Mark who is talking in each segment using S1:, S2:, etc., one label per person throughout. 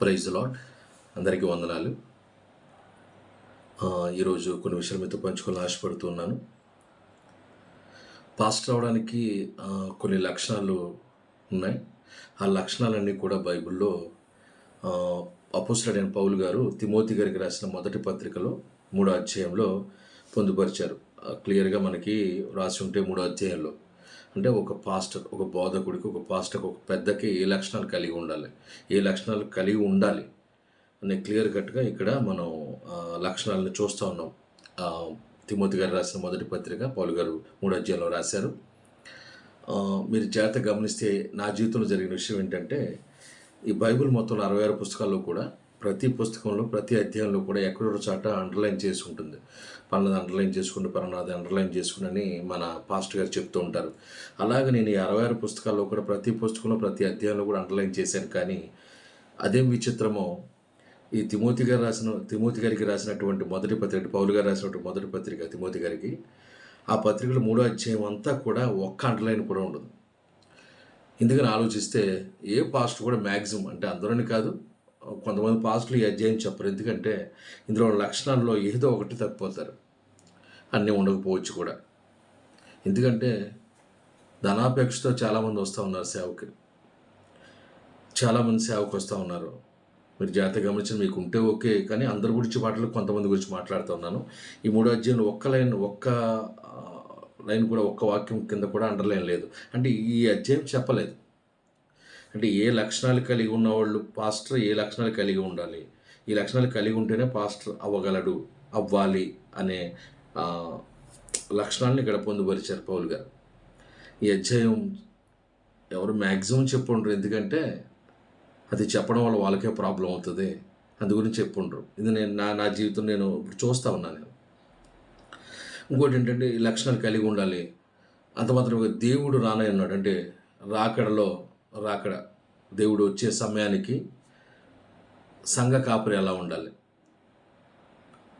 S1: Praise lord అందరికీ వందనాలు. ఈరోజు కొన్ని విషయాలు మీతో పంచుకోవాలని ఆశపడుతున్నాను పాస్టర్ అవడానికి కొన్ని లక్షణాలు ఉన్నాయి. ఆ లక్షణాలన్నీ కూడా బైబిల్లో అపోసరైన పౌలు గారు తిమోతి గారికి రాసిన మొదటి పత్రికలో మూడో అధ్యాయంలో పొందుపరిచారు. క్లియర్గా మనకి రాసి ఉంటే మూడో అధ్యాయంలో. అంటే ఒక పాస్టర్ ఒక బోధకుడికి ఒక పాస్టర్కి ఒక పెద్దకి ఏ లక్షణాలు కలిగి ఉండాలి? ఏ లక్షణాలు కలిగి ఉండాలి? అనే క్లియర్ కట్గా ఇక్కడ మనం లక్షణాలను చూస్తూ ఉన్నాం. తిమోతి గారు రాసిన మొదటి పత్రిక పౌలు గారు మూడో అధ్యాయంలో రాశారు. మీరు జాగ్రత్త గమనిస్తే నా జీవితంలో జరిగిన విషయం ఏంటంటే ఈ బైబిల్ మొత్తంలో అరవై ఆరు పుస్తకాల్లో కూడా ప్రతి పుస్తకంలో ప్రతి అధ్యాయంలో కూడా ఎక్కడో చాట అండర్లైన్ చేసి ఉంటుంది. పన్నది అండర్లైన్ చేసుకుంటూ పన్నది అండర్లైన్ చేసుకుని మన పాస్ట్ గారు చెప్తూ ఉంటారు. అలాగే నేను ఈ అరవై ఆరు పుస్తకాల్లో కూడా ప్రతి పుస్తకంలో ప్రతి అధ్యాయంలో కూడా అండర్లైన్ చేశాను. కానీ అదేం విచిత్రమో ఈ తిమోతి గారు రాసిన తిమోతి గారికి రాసినటువంటి మొదటి పత్రిక పౌలు గారు రాసినటువంటి మొదటి పత్రిక తిమోతి గారికి ఆ పత్రికలో మూడో అధ్యాయం అంతా కూడా ఒక్క అండర్లైన్ కూడా ఉండదు. ఎందుకని ఆలోచిస్తే ఏ పాస్ట్ కూడా మ్యాక్సిమం అంటే అందరూని కాదు కొంతమంది పాస్టులు ఈ అధ్యాయం చెప్పరు. ఎందుకంటే ఇందులో ఉన్న లక్షణాల్లో ఏదో ఒకటి తప్పిపోతారు. అన్నీ ఉండకపోవచ్చు కూడా. ఎందుకంటే ధనాపేక్షతో చాలామంది వస్తూ ఉన్నారు సేవకి. చాలామంది సేవకు వస్తూ ఉన్నారు. మీరు జాగ్రత్త గమనించిన మీకు ఉంటే ఓకే కానీ అందరి గురించి మాటలు కొంతమంది గురించి మాట్లాడుతూ ఉన్నాను. ఈ మూడో అధ్యాయంలో ఒక్క లైన్ ఒక్క లైన్ కూడా ఒక్క వాక్యం కింద కూడా అండర్లైన్ లేదు. అంటే ఈ అధ్యాయం చెప్పలేదు. అంటే ఏ లక్షణాలు కలిగి ఉన్నవాళ్ళు పాస్టర్ ఏ లక్షణాలు కలిగి ఉండాలి? ఈ లక్షణాలు కలిగి ఉంటేనే పాస్టర్ అవ్వగలడు అవ్వాలి అనే లక్షణాలను ఇక్కడ పొందుపరిచారు పౌల్ గారు. ఈ అధ్యాయం ఎవరు మ్యాక్సిమం చెప్పుండ్రు. ఎందుకంటే అది చెప్పడం వల్ల వాళ్ళకే ప్రాబ్లం అవుతుంది. అందు గురించి చెప్పుండ్రు. ఇది నేను నా నా జీవితం నేను ఇప్పుడు చూస్తూ ఉన్నాను నేను. ఇంకోటి ఏంటంటే ఈ లక్షణాలు కలిగి ఉండాలి. అంత మాత్రం దేవుడు రానై ఉన్నాడు. అంటే రాకడలో రాకడ. దేవుడు వచ్చే సమయానికి సంఘ కాపరి ఎలా ఉండాలి.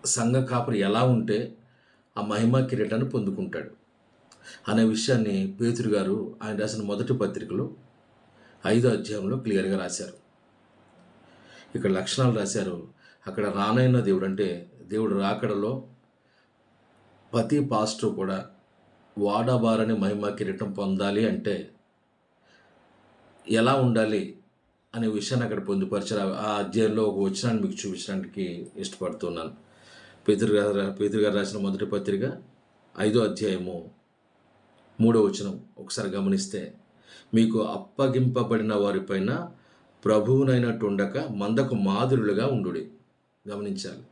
S1: సంఘ కాపరి ఎలా ఉంటే ఆ మహిమా కిరీటాన్ని పొందుకుంటాడు. అనే విషయాన్ని పేతురు గారు ఆయన రాసిన మొదటి పత్రికలో ఐదో అధ్యాయంలో క్లియర్గా రాశారు. ఇక్కడ లక్షణాలు రాశారు. అక్కడ రానైన దేవుడు అంటే దేవుడు రాకడలో ప్రతి పాస్టర్ కూడా వాడబారని మహిమ కిరీటం పొందాలి అంటే ఎలా ఉండాలి అనే విషయాన్ని అక్కడ పొందుపరిచారు. ఆ అధ్యాయంలో ఒక వచనాన్ని మీకు చూపించడానికి ఇష్టపడుతున్నాను. పేతురు గారు పేతురు గారు రాసిన మొదటి పత్రిక ఐదో అధ్యాయము మూడో వచనం ఒకసారి గమనిస్తే మీకు అప్పగింపబడిన వారిపైన ప్రభువునైనట్టుండక మందకు మాదిరులుగా ఉండుడి. గమనించాలి.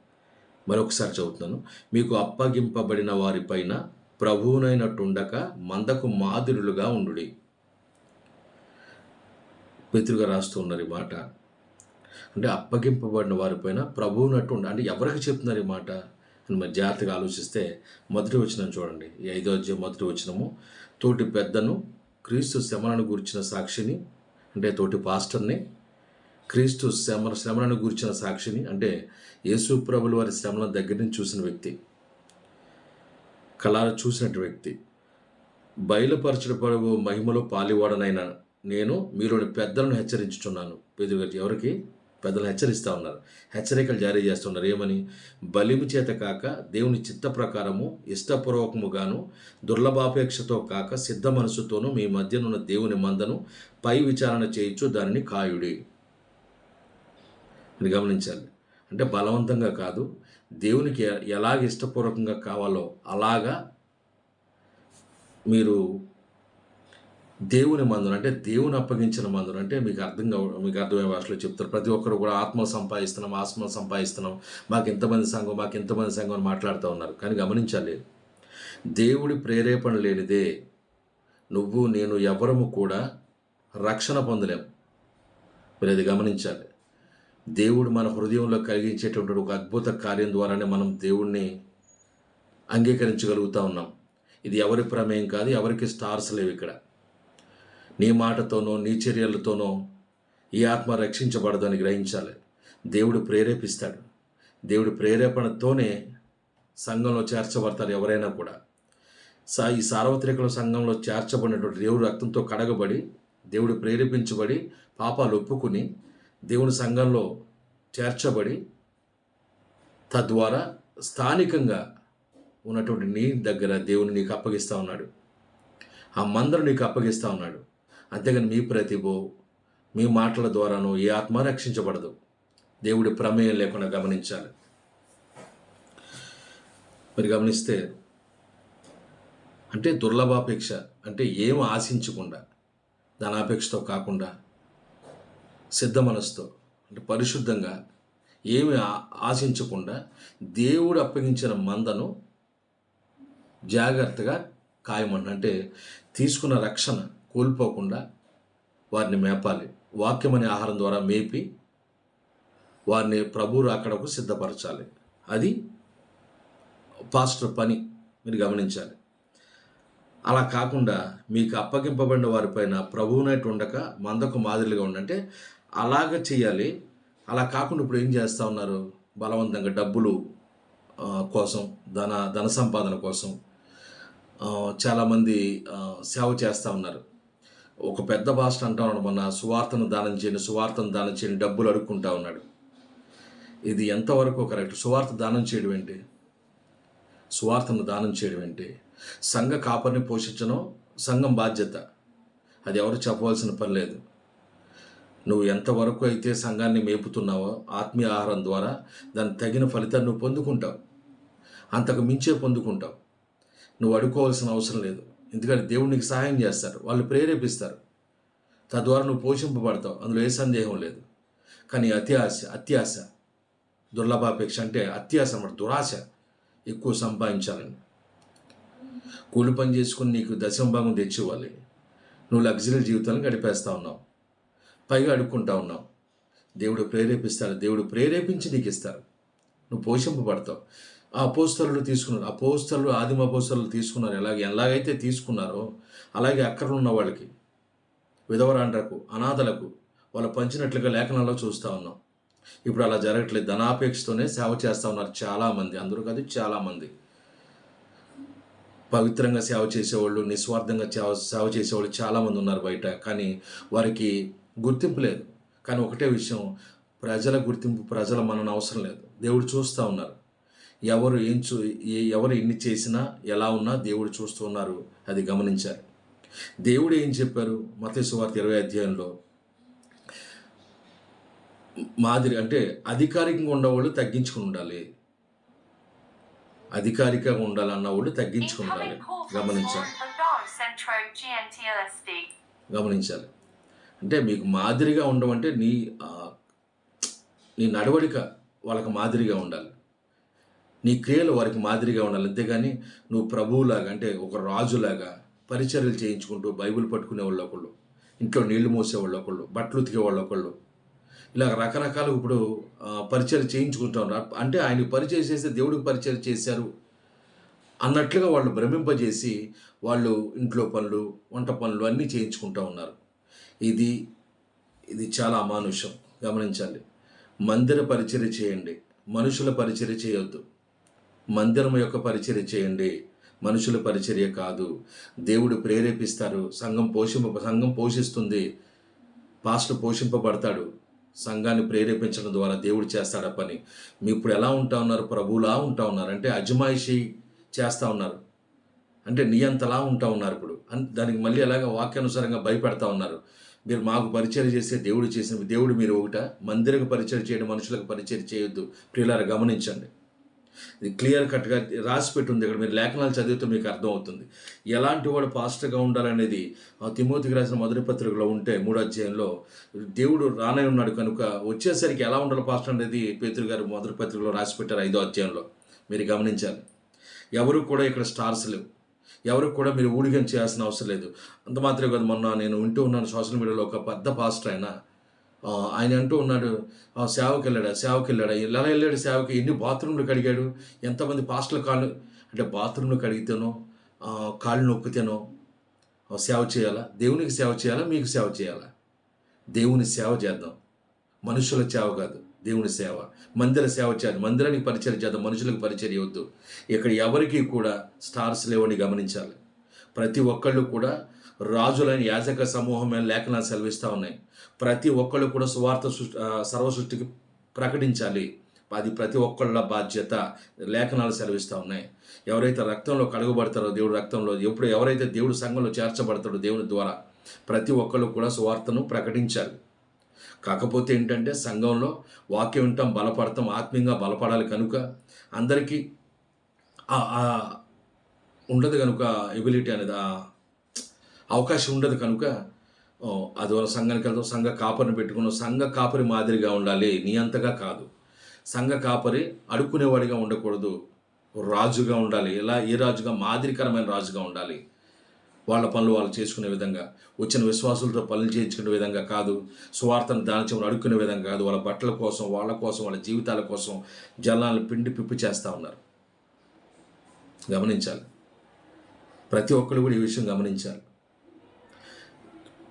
S1: మరొకసారి చదువుతున్నాను. మీకు అప్పగింపబడిన వారిపైన ప్రభువునైనట్టుండక మందకు మాదిరులుగా ఉండుడి. పితృగా రాస్తూ ఉన్నారు ఈ మాట. అంటే అప్పగింపబడిన వారిపైన ప్రభువునట్టు ఉండ అంటే ఎవరికి చెప్తున్నారు ఈ మాట? అని మరి జాగ్రత్తగా ఆలోచిస్తే మొదటి వచనం చూడండి. ఈ ఐదో అధ్యాయం మొదటి వచనము. తోటి పెద్దను క్రీస్తు శ్రమలను గురించిన సాక్షిని అంటే తోటి పాస్టర్ని క్రీస్తు శ్రమ శ్రమలను గురించిన సాక్షిని అంటే యేసు ప్రభుల వారి శ్రమలను దగ్గర నుంచి చూసిన వ్యక్తి కళాలు చూసినట్టు వ్యక్తి బయలుపరచడపడు మహిమలో పాలివాడనైన నేను మీలోని పెద్దలను హెచ్చరించుచున్నాను. పేదలు ఎవరికి? పెద్దలు హెచ్చరిస్తూ ఉన్నారు. హెచ్చరికలు జారీ చేస్తున్నారు. ఏమని? బలిమి చేత కాక దేవుని చిత్త ప్రకారము ఇష్టపూర్వకముగాను దుర్లభాపేక్షతో కాక సిద్ధ మనసుతోనూ మీ మధ్యనున్న దేవుని మందను పై విచారణ చేయొచ్చు దానిని కాయుడి. అని గమనించాలి. అంటే బలవంతంగా కాదు దేవునికి ఎలాగ ఇష్టపూర్వకంగా కావాలో అలాగా మీరు దేవుని మందును అంటే దేవుని అప్పగించిన మందును అంటే మీకు అర్థం కావ మీకు అర్థమయ్యే భాషలో చెప్తారు. ప్రతి ఒక్కరు కూడా ఆత్మ సంపాదిస్తున్నాం ఆత్మ సంపాదిస్తున్నాం మాకు ఎంతమంది సంఘం మాకు ఎంతమంది సంఘం అని మాట్లాడుతూ ఉన్నారు. కానీ గమనించాలి దేవుడి ప్రేరేపణ లేనిదే నువ్వు నేను ఎవరము కూడా రక్షణ పొందలేం. మీరు అది గమనించాలి. దేవుడు మన హృదయంలో కలిగించేటువంటి ఒక అద్భుత కార్యం ద్వారానే మనం దేవుణ్ణి అంగీకరించగలుగుతా ఉన్నాం. ఇది ఎవరి ప్రమేయం కాదు ఎవరికి స్టార్స్ లేవు ఇక్కడ. నీ మాటతోనో నీ చర్యలతోనో ఈ ఆత్మ రక్షించబడదని గ్రహించాలి. దేవుడు ప్రేరేపిస్తాడు. దేవుడి ప్రేరేపణతోనే సంఘంలో చేర్చబడతారు ఎవరైనా కూడా. సా ఈ సార్వత్రిక సంఘంలో చేర్చబడినటువంటి దేవుడు రక్తంతో కడగబడి దేవుడు ప్రేరేపించబడి పాపాలు ఒప్పుకుని దేవుని సంఘంలో చేర్చబడి తద్వారా స్థానికంగా ఉన్నటువంటి నీ దగ్గర దేవుని నీకు అప్పగిస్తూ ఉన్నాడు. ఆ మందరు నీకు అప్పగిస్తూ ఉన్నాడు. అంతేగాని మీ ప్రతిభో మీ మాటల ద్వారానో ఏ ఆత్మ రక్షించబడదు. దేవుడి ప్రమేయం లేకుండా గమనించాలి. మరి గమనిస్తే అంటే దుర్లభాపేక్ష అంటే ఏం ఆశించకుండా ధనాపేక్షతో కాకుండా సిద్ధ మనసుతో అంటే పరిశుద్ధంగా ఏమి ఆశించకుండా దేవుడు అప్పగించిన మందను జాగ్రత్తగా కాయమన్న అంటే తీసుకున్న రక్షణ కోల్పోకుండా వారిని మేపాలి. వాక్యం అనే ఆహారం ద్వారా మేపి వారిని ప్రభు రాకడకు సిద్ధపరచాలి. అది పాస్టర్ పని మీరు గమనించాలి. అలా కాకుండా మీకు అప్పగింపబడిన వారిపైన ప్రభువునట్టు ఉండక మందకు మాదిరిగా ఉండంటే అలాగ చేయాలి అలా కాకుండా ఇప్పుడు ఏం చేస్తూ ఉన్నారు? బలవంతంగా డబ్బులు కోసం ధన ధన సంపాదన కోసం చాలామంది సేవ చేస్తూ ఉన్నారు. ఒక పెద్ద భాష అంటా ఉన్నాడు మొన్న సువార్తను దానం చేయని సువార్తను దానం చేయని డబ్బులు అడుక్కుంటా ఉన్నాడు. ఇది ఎంతవరకు కరెక్ట్ సువార్త దానం చేయడం ఏంటి? సువార్తను దానం చేయడం ఏంటి? సంఘ కాపరిని పోషించడం సంఘం బాధ్యత. అది ఎవరు చెప్పవలసిన పని లేదు. నువ్వు ఎంతవరకు అయితే సంఘాన్ని మేపుతున్నావో ఆత్మీయ ఆహారం ద్వారా దానికి తగిన ఫలితాన్ని నువ్వు పొందుకుంటావు. అంతకు మించే పొందుకుంటావు. నువ్వు అడుకోవాల్సిన అవసరం లేదు. ఎందుకంటే దేవునికి సహాయం చేస్తారు వాళ్ళు ప్రేరేపిస్తారు. తద్వారా నువ్వు పోషింపబడతావు. అందులో ఏ సందేహం లేదు. కానీ అతి ఆశ అత్యాశ దుర్లభాపేక్ష అంటే అత్యాశ అన్నమాట దురాశ ఎక్కువ సంపాదించాలని. కూలి పని చేసుకుని నీకు దశంభాగం తెచ్చి ఇవ్వాలి నువ్వు లగ్జరీ జీవితాన్ని గడిపేస్తూ ఉన్నావు. పైగా అడుక్కుంటా ఉన్నావు. దేవుడు ప్రేరేపిస్తాడు. దేవుడు ప్రేరేపించి నీకు ఇస్తారు నువ్వు పోషింపబడతావు. ఆ అపోస్తలు తీసుకున్నారు అపోస్తలు ఆదిమ అపోస్తలు తీసుకున్నారు. ఎలాగ ఎలాగైతే తీసుకున్నారో అలాగే అక్కడ ఉన్న వాళ్ళకి విధవరాండ్రకు అనాథలకు వాళ్ళు పంచినట్లుగా లేఖనాల్లో చూస్తూ ఉన్నాం. ఇప్పుడు అలా జరగట్లేదు. ధనాపేక్షతోనే సేవ చేస్తూ ఉన్నారు చాలామంది. అందరూ కాదు చాలామంది. పవిత్రంగా సేవ చేసేవాళ్ళు నిస్వార్థంగా సేవ సేవ చేసేవాళ్ళు చాలామంది ఉన్నారు బయట. కానీ వారికి గుర్తింపు లేదు. కానీ ఒకటే విషయం ప్రజల గుర్తింపు ప్రజల మనన అవసరం లేదు. దేవుడు చూస్తూ ఉన్నారు. ఎవరు ఏం చూ ఏ- ఎవరు ఎన్ని చేసినా ఎలా ఉన్నా దేవుడు చూస్తూ ఉన్నారు. అది గమనించారు దేవుడు ఏం చెప్పారు? మతేసు ఇరవై అధ్యాయంలో. మాదిరి అంటే అధికారికంగా ఉండేవాళ్ళు తగ్గించుకుని ఉండాలి. అధికారికంగా ఉండాలన్న వాళ్ళు తగ్గించుకుని ఉండాలి. గమనించాలి. గమనించాలి. అంటే మీకు మాదిరిగా ఉండమంటే నీ నీ నడవడిక వాళ్ళకి మాదిరిగా ఉండాలి. నీ క్రియలు వారికి మాదిరిగా ఉండాలి. అంతేగాని నువ్వు ప్రభువులాగా అంటే ఒక రాజులాగా పరిచర్యలు చేయించుకుంటూ బైబిల్ పట్టుకునే వాళ్ళు ఒకళ్ళు ఇంట్లో నీళ్ళు మోసేవాళ్ళు ఒకళ్ళు బట్టలు ఉతికేవాళ్ళు ఒకళ్ళు. ఇలా రకరకాలు ఇప్పుడు పరిచయం చేయించుకుంటున్నారు అంటే ఆయన పరిచయం చేస్తే దేవుడికి పరిచయం చేశారు అన్నట్లుగా వాళ్ళు భ్రమింపజేసి వాళ్ళు ఇంట్లో పనులు వంట పనులు అన్నీ చేయించుకుంటూ ఉన్నారు. ఇది ఇది చాలా అమానుషం. గమనించాలి. మందిర పరిచర్య చేయండి. మనుషుల పరిచర్య చేయొద్దు. మందిరం యొక్క పరిచర్య చేయండి. మనుషుల పరిచర్య కాదు. దేవుడు ప్రేరేపిస్తారు. సంఘం పోషింప సంఘం పోషిస్తుంది. పాస్టర్ పోషింపబడతాడు. సంఘాన్ని ప్రేరేపించడం ద్వారా దేవుడు చేస్తాడు ఆ పని. మీ ఇప్పుడు ఎలా ఉంటా ఉన్నారు? ప్రభువులా ఉంటా ఉన్నారు? అంటే అజమాయిషి చేస్తూ ఉన్నారు. అంటే నియంతలా ఉంటా ఉన్నారు ఇప్పుడు. దానికి మళ్ళీ ఎలాగ వాక్యానుసారంగా భయపెడతా ఉన్నారు. మీరు మాకు పరిచయం చేస్తే దేవుడు చేసిన దేవుడు మీరు ఒకట. మందిరకు పరిచయం చేయడం మనుషులకు పరిచయం చేయొద్దు. ప్రియులారా గమనించండి. ఇది క్లియర్ కట్గా రాసి పెట్టుంది ఇక్కడ. మీరు లేఖనాలు చదివితే మీకు అర్థమవుతుంది ఎలాంటి వాడు పాస్టర్గా ఉండాలనేది ఆ తిమోతికి రాసిన మొదటి పత్రికలో ఉంటే మూడో అధ్యాయంలో దేవుడు రానే ఉన్నాడు. కనుక వచ్చేసరికి ఎలా ఉండాలి పాస్టర్ అనేది పేతురు గారు మొదటి పత్రికలో రాసి పెట్టారు ఐదో అధ్యాయంలో. మీరు గమనించాలి. ఎవరు కూడా ఇక్కడ స్టార్స్ లేవు. ఎవరికి కూడా మీరు ఊడిగం చేయాల్సిన అవసరం లేదు. అంత మాత్రమే కాదు మొన్న నేను వింటూ ఉన్నాను సోషల్ మీడియాలో ఒక పెద్ద పాస్టర్ ఆయన. ఆయన అంటూ ఉన్నాడు "ఆ, సేవకి వెళ్ళాడా సేవకి వెళ్ళాడా ఎలా వెళ్ళాడు సేవకి? ఎన్ని బాత్రూంలు కడిగాడు? ఎంతమంది పాస్టర్లు కాళ్ళు అంటే బాత్రూంలు కడిగితేనో కాళ్ళు నొక్కితేనో సేవ చేయాలా? దేవునికి సేవ చేయాలా? మీకు సేవ చేయాలా? దేవుని సేవ చేద్దాం. మనుషుల సేవ కాదు. దేవుని సేవ. మందిర సేవ చేయాలి. మందిరానికి పరిచయం చేద్దాం. మనుషులకు పరిచయం ఇవ్వద్దు ఇక్కడ ఎవరికి కూడా స్టార్స్ లేవని గమనించాలి. ప్రతి ఒక్కళ్ళు కూడా రాజులైన యాజక సమూహమైన లేఖనాలు సెలవిస్తూ ఉన్నాయి. ప్రతి ఒక్కళ్ళు కూడా సువార్త సృష్టి సర్వ సృష్టికి ప్రకటించాలి. అది ప్రతి ఒక్కళ్ళ బాధ్యత. లేఖనాలు సెలవిస్తూ ఉన్నాయి. ఎవరైతే రక్తంలో కడుగుబడతారో దేవుడు రక్తంలో ఎప్పుడు ఎవరైతే దేవుడు సంఘంలో చేర్చబడతాడో దేవుని ద్వారా ప్రతి ఒక్కళ్ళు కూడా సువార్తను ప్రకటించాలి. కాకపోతే ఏంటంటే సంఘంలో వాక్యం వింటాం బలపడతాం ఆత్మీయంగా బలపడాలి కనుక అందరికీ ఆ- ఉండదు కనుక ఎబిలిటీ అనేది ఆ అవకాశం ఉండదు కనుక ఓ, అది వాళ్ళ సంఘానికి వెళ్తాం సంఘ కాపరిని పెట్టుకున్నాం. సంఘ కాపరి మాదిరిగా ఉండాలి నీ అంతగా కాదు. సంఘ కాపరి అడుక్కునేవాడిగా ఉండకూడదు. రాజుగా ఉండాలి. ఎలా? ఏ రాజుగా? మాదిరికరమైన రాజుగా ఉండాలి. వాళ్ళ పనులు వాళ్ళు చేసుకునే విధంగా వచ్చిన విశ్వాసులతో పనులు చేయించుకునే విధంగా కాదు స్వార్థను దానిచేమని అడుక్కునే విధంగా కాదు వాళ్ళ బట్టల కోసం వాళ్ళ కోసం వాళ్ళ జీవితాల కోసం జనాలను పిండి పిప్పి చేస్తూ ఉన్నారు. గమనించాలి. ప్రతి ఒక్కరు కూడా ఈ విషయం గమనించాలి.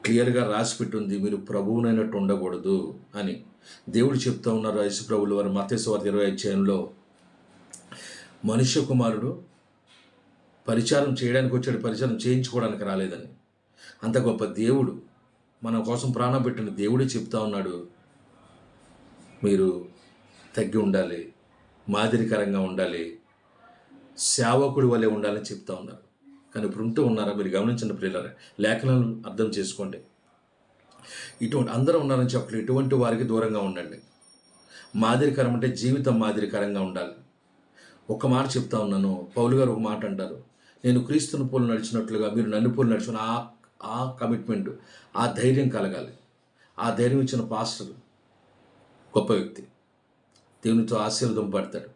S1: క్లియర్గా రాసి పెట్టుంది మీరు ప్రభువునైనట్టు ఉండకూడదు అని. దేవుడు చెప్తా ఉన్నారు యేసు ప్రభులు వారి మతేశ్వార్త ఇరవై అధ్యాయంలో మనుష్య కుమారుడు పరిచారం చేయడానికి వచ్చాడు పరిచారం చేయించుకోవడానికి రాలేదని. అంత గొప్ప దేవుడు మన కోసం ప్రాణం పెట్టిన దేవుడే చెప్తా ఉన్నాడు. మీరు తగ్గి ఉండాలి మాదిరికరంగా ఉండాలి సేవకుడి వలె ఉండాలని చెప్తా ఉన్నారు. కానీ ఇప్పుడు ఉంటూ ఉన్నారా? మీరు గమనించండి ప్రియులారా లేఖనాలను అర్థం చేసుకోండి. ఇటువంటి అందరూ ఉన్నారని చెప్పలేదు ఇటువంటి వారికి దూరంగా ఉండండి. మాదిరికరం అంటే జీవితం మాదిరికరంగా ఉండాలి. ఒక మాట చెప్తా ఉన్నాను. పౌలు గారు ఒక మాట అంటారు. నేను క్రీస్తుని పోలు నడిచినట్లుగా మీరు నన్ను పోలు నడిచిన ఆ ఆ కమిట్మెంట్ ఆ ధైర్యం కలగాలి. ఆ ధైర్యం ఇచ్చిన పాస్టర్ గొప్ప వ్యక్తి. దేవునితో ఆశీర్వదం పడతాడు.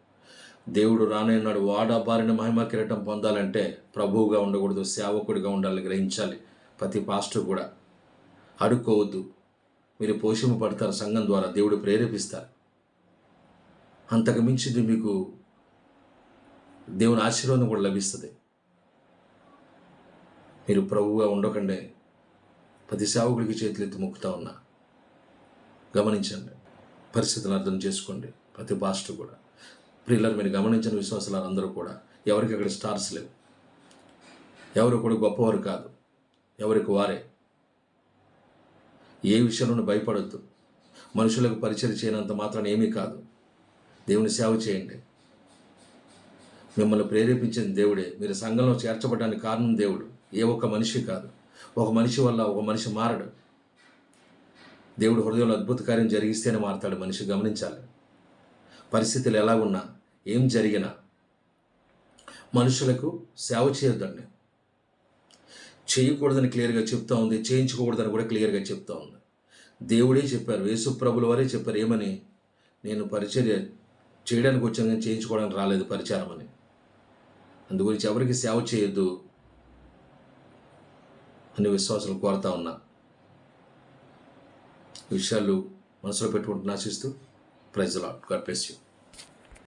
S1: దేవుడు రానన్నాడు వాడా బారిన మహిమ కిరీటం పొందాలంటే ప్రభువుగా ఉండకూడదు సేవకుడిగా ఉండాలి గ్రహించాలి. ప్రతి పాస్టర్ కూడా. అడుక్కోవద్దు. మీరు పోషింప పడతారు సంఘం ద్వారా. దేవుడు ప్రేరేపిస్తారు. అంతకు మించింది మీకు దేవుని ఆశీర్వాదం కూడా లభిస్తుంది. మీరు ప్రభువుగా ఉండకండి. ప్రతి సేవకుడికి చేతులెత్తి మొక్కుతా ఉన్నా. గమనించండి. పరిస్థితులను అర్థం చేసుకోండి. ప్రతి పాస్టర్ కూడా. ప్రియులను మీరు గమనించిన విశ్వాసాలు అందరూ కూడా. ఎవరికి అక్కడ స్టార్స్ లేవు. ఎవరు కూడా గొప్పవారు కాదు. ఎవరికి వారే. ఏ విషయంలోనూ భయపడొద్దు. మనుషులకు పరిచయం చేయనంత మాత్రం ఏమీ కాదు. దేవుని సేవ చేయండి. మిమ్మల్ని ప్రేరేపించిన దేవుడే. మీరు సంఘంలో చేర్చబడడానికి కారణం దేవుడు. ఏ ఒక్క మనిషి కాదు. ఒక మనిషి వల్ల ఒక మనిషి మారడు. దేవుడు హృదయంలో అద్భుత కార్యం జరిగిస్తేనే మారతాడు మనిషి గమనించాలి. పరిస్థితులు ఎలా ఉన్నా ఏం జరిగినా మనుషులకు సేవ చేయొద్దండి. చేయకూడదని క్లియర్గా చెప్తా ఉంది చేయించకూడదని కూడా క్లియర్గా చెప్తా ఉంది. దేవుడే చెప్పారు వేసుప్రభుల వారే చెప్పారు ఏమని? నేను పరిచర్య చేయడానికి వచ్చాను కానీ చేయించుకోవడానికి రాలేదు పరిచారం అని. అందుగురించి ఎవరికి సేవ చేయొద్దు? అని విశ్వాసాలు కోరుతా ఉన్నా. విషయాలు మనసులో పెట్టుకుంటూ ఆశిస్తూ praise Lord God bless you.